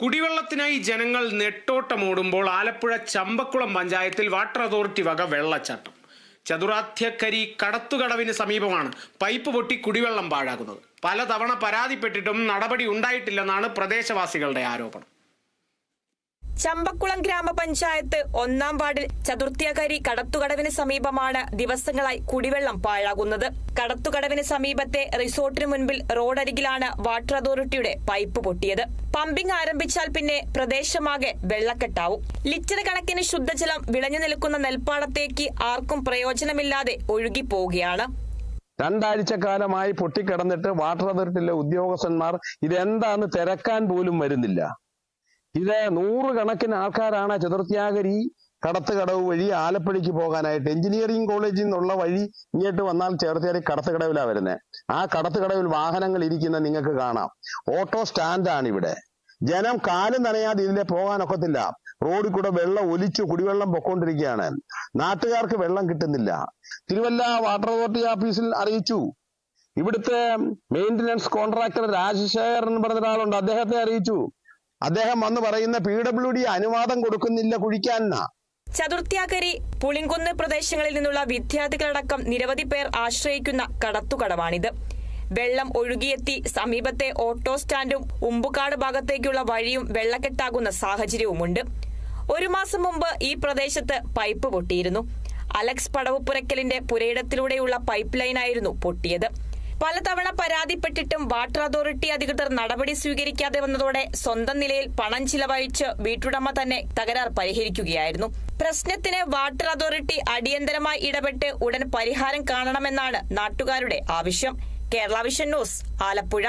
കുടിവെള്ളത്തിനായി ജനങ്ങൾ നെട്ടോട്ടമോടുമ്പോൾ ആലപ്പുഴ ചമ്പക്കുളം പഞ്ചായത്തിൽ water authority വക വെള്ളച്ചാട്ടം. ചതുരാധ്യക്കരി കടത്തുകടവിന് സമീപമാണ് പൈപ്പ് പൊട്ടി കുടിവെള്ളം പാഴാകുന്നത്. പലതവണ പരാതിപ്പെട്ടിട്ടും നടപടി ഉണ്ടായിട്ടില്ലെന്നാണ് പ്രദേശവാസികളുടെ ആരോപണം. ചമ്പക്കുളം ഗ്രാമപഞ്ചായത്ത് ഒന്നാം വാർഡിൽ ചതുർത്ഥ്യകരി കടത്തുകടവിന് സമീപമാണ് ദിവസങ്ങളായി കുടിവെള്ളം പാഴാകുന്നത്. കടത്തുകടവിന് സമീപത്തെ റിസോർട്ടിന് മുൻപിൽ റോഡരികിലാണ് വാട്ടർ അതോറിറ്റിയുടെ പൈപ്പ് പൊട്ടിയത്. പമ്പിംഗ് ആരംഭിച്ചാൽ പിന്നെ പ്രദേശമാകെ വെള്ളക്കെട്ടാവും. ലിറ്റർ കണക്കിന് ശുദ്ധജലം വിളഞ്ഞു നിൽക്കുന്ന നെൽപ്പാടത്തേക്ക് ആർക്കും പ്രയോജനമില്ലാതെ ഒഴുകിപ്പോവുകയാണ്. രണ്ടാഴ്ച കാലമായി പൊട്ടിക്കിടന്നിട്ട് വാട്ടർ അതോറിറ്റിയിലെ ഉദ്യോഗസ്ഥന്മാർ ഇതെന്താന്ന് തിരക്കാൻ പോലും വരുന്നില്ല. ഇത് നൂറുകണക്കിന് ആൾക്കാരാണ് ചതുർത്യാഗരി കടത്തുകടവ് വഴി ആലപ്പുഴയ്ക്ക് പോകാനായിട്ട്. എഞ്ചിനീയറിംഗ് കോളേജിൽ നിന്നുള്ള വഴി ഇങ്ങോട്ട് വന്നാൽ ചേർത്തേരി കടത്തുകടവിലാണ് വരുന്നത് ആ കടത്തുകടവിൽ വാഹനങ്ങൾ ഇരിക്കുന്ന നിങ്ങൾക്ക് കാണാം. ഓട്ടോ സ്റ്റാൻഡാണ് ഇവിടെ ജനം കാലും നനയാതെ ഇതിലെ പോകാനൊക്കത്തില്ല. റോഡിൽ കൂടെ വെള്ളം ഒലിച്ചു കുടിവെള്ളം പൊക്കോണ്ടിരിക്കുകയാണ് നാട്ടുകാർക്ക് വെള്ളം കിട്ടുന്നില്ല. തിരുവല്ല വാട്ടർ അതോറിറ്റി ഓഫീസിൽ അറിയിച്ചു. ഇവിടുത്തെ മെയിന്റനൻസ് കോൺട്രാക്ടർ രാജശേഖരൻ പറഞ്ഞ ഒരാളുണ്ട് അദ്ദേഹത്തെ അറിയിച്ചു. അദ്ദേഹം വന്ന് പറയുന്ന പി ഡബ്ല്യു ഡി അനുവാദം കൊടുക്കുന്നില്ല കുഴിക്കാനാ ചതുർത്ഥ്യാക്കരി പുളിങ്കുന്ന് പ്രദേശങ്ങളിൽ നിന്നുള്ള വിദ്യാർത്ഥികളടക്കം നിരവധി പേർ ആശ്രയിക്കുന്ന കടത്തുകടമാണിത്. വെള്ളം ഒഴുകിയെത്തി സമീപത്തെ ഓട്ടോ സ്റ്റാൻഡും ഉമ്പുകാട് ഭാഗത്തേക്കുള്ള വഴിയും വെള്ളക്കെട്ടാകുന്ന സാഹചര്യവുമുണ്ട്. ഒരു മാസം മുമ്പ് ഈ പ്രദേശത്ത് പൈപ്പ് പൊട്ടിയിരുന്നു. അലക്സ് പടവുപുരക്കലിന്റെ പുരയിടത്തിലൂടെയുള്ള പൈപ്പ് ലൈനായിരുന്നു പൊട്ടിയത്. പലതവണ പരാതിപ്പെട്ടിട്ടും വാട്ടർ അതോറിറ്റി അധികൃതർ നടപടി സ്വീകരിക്കാതെ വന്നതോടെ സ്വന്തം നിലയിൽ പണം ചിലവഴിച്ച് വീട്ടുടമ തന്നെ തകരാർ പരിഹരിക്കുകയായിരുന്നു. പ്രശ്നത്തിന് വാട്ടർ അതോറിറ്റി അടിയന്തരമായി ഇടപെട്ട് ഉടൻ പരിഹാരം കാണണമെന്നാണ് നാട്ടുകാരുടെ ആവശ്യം. Kerala vision news Alappuzha.